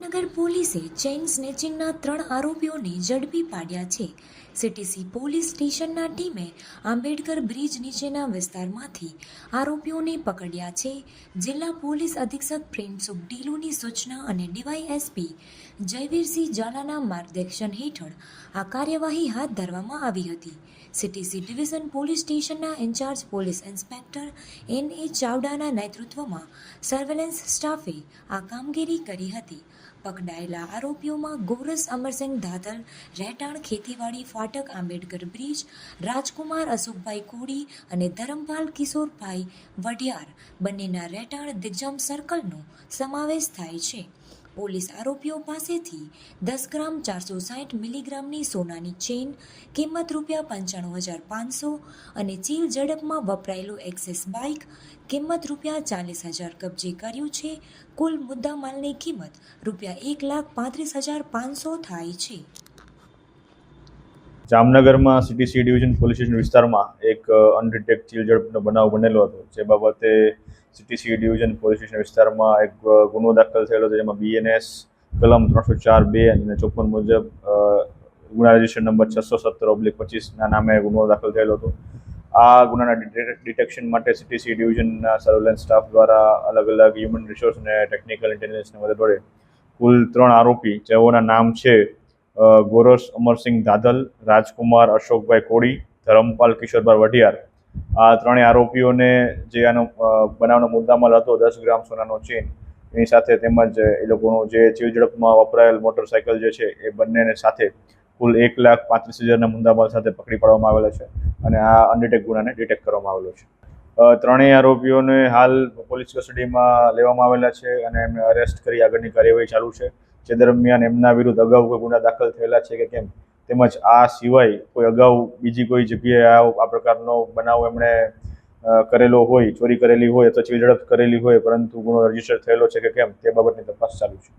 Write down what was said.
નગર પોલીસે ચેઇન સ્નેચિંગના ત્રણ આરોપીઓને ઝડપી પાડ્યા છે. સીટીસી પોલીસ સ્ટેશનના ટીમે આંબેડકર બ્રિજ નીચેના વિસ્તારમાંથી આરોપીઓને પકડ્યા છે. જિલ્લા પોલીસ અધિક્ષક પ્રેમસુખ ઢીલુની સૂચના અને ડીવાયએસપી જયવીરસિંહ ઝાલાના માર્ગદર્શન હેઠળ આ કાર્યવાહી હાથ ધરવામાં આવી હતી. સીટીસી ડિવિઝન પોલીસ સ્ટેશનના incharge police inspector N A ચાવડાના નેતૃત્વમાં સર્વેલન્સ સ્ટાફે આ કામગીરી કરી હતી. પકડાયેલા આરોપીઓમાં ગોરસ અમરસિંહ ધાતલ રહેટાણ ખેતીવાડી ફાટક આંબેડકર બ્રિજ, રાજકુમાર અશોકભાઈ કોડી અને ધરમપાલ કિશોરભાઈ વઢિયાર બંનેના રહેટાણ દિગ્જમ સર્કલનો સમાવેશ થાય છે. પોલીસ આરોપીઓ પાસેથી દસ ગ્રામ ચારસો સાઠ મિલીગ્રામની સોનાની ચેઇન કિંમત રૂપિયા પંચાણું હજાર પાંચસો અને ચીલ ઝડપમાં વપરાયેલું એક્સેસ બાઇક, કિંમત રૂપિયા ચાલીસ હજાર કબજે કર્યું છે. કુલ મુદ્દામાલની કિંમત રૂપિયા એક લાખ પાંત્રીસ હજાર પાંચસો થાય છે. જામનગરમાં city C division police station વિસ્તારમાં એક અનડિટેક ચીલઝડપનો બનાવ બનેલો હતો. જે બાબતે city C division police station વિસ્તારમાં એક ગુનો દાખલ થયેલો હતો, જેમાં બીએનએસ કલમ ત્રણસો ચાર બે અને ચોપન મુજબ ગુના રજિસ્ટર નંબર છસો સત્તર ઓબ્લિક પચીસના નામે ગુનો દાખલ થયેલો હતો. આ ગુનાના ડિટેક્શન માટે સિટી સી ડિવિઝનના સર્વેલન્સ સ્ટાફ દ્વારા અલગ અલગ હ્યુમન રિસોર્સ અને ટેકનિકલ ઇન્ટેલિજન્સની મદદ વડે કુલ ત્રણ આરોપી, જેઓના નામ છે ગોરસ અમરસિંહ દાદલ રાજકુમાર અશોકભાઈ કોડી ધરમપાલ કિશોરભાઈ વઢિયાર. આ ત્રણેય આરોપીઓને જે આનો બનાવનો મુદ્દામાલ હતો, દસ ગ્રામ સોનાનો ચેન, એની સાથે તેમજ એ લોકોનો જે જીવ ઝડપમાં વપરાયેલ મોટરસાયકલ જે છે, એ બંનેને સાથે કુલ એક લાખ પાંત્રીસ હજારના મુદ્દામાલ સાથે પકડી પાડવામાં આવેલા છે અને આ અનડિટેક ગુનાને ડિટેક્ટ કરવામાં આવેલો છે. ત્રણેય આરોપીઓને હાલ પોલીસ કસ્ટડીમાં લેવામાં આવેલા છે અને એમને અરેસ્ટ કરી આગળની કાર્યવાહી ચાલુ છે. જે દરમિયાન એમના વિરુદ્ધ અગાઉ કોઈ ગુના દાખલ થયેલા છે કે કેમ? તેમજ આ સિવાય કોઈ અગાઉ બીજી કોઈ જગ્યાએ આ આ પ્રકારનો બનાવ એમણે કરેલો હોય, ચોરી કરેલી હોય અથવા ઝડપ કરેલી હોય, પરંતુ ગુનો રજિસ્ટર થયેલો છે કે કેમ? તે બાબતની તપાસ ચાલુ છે.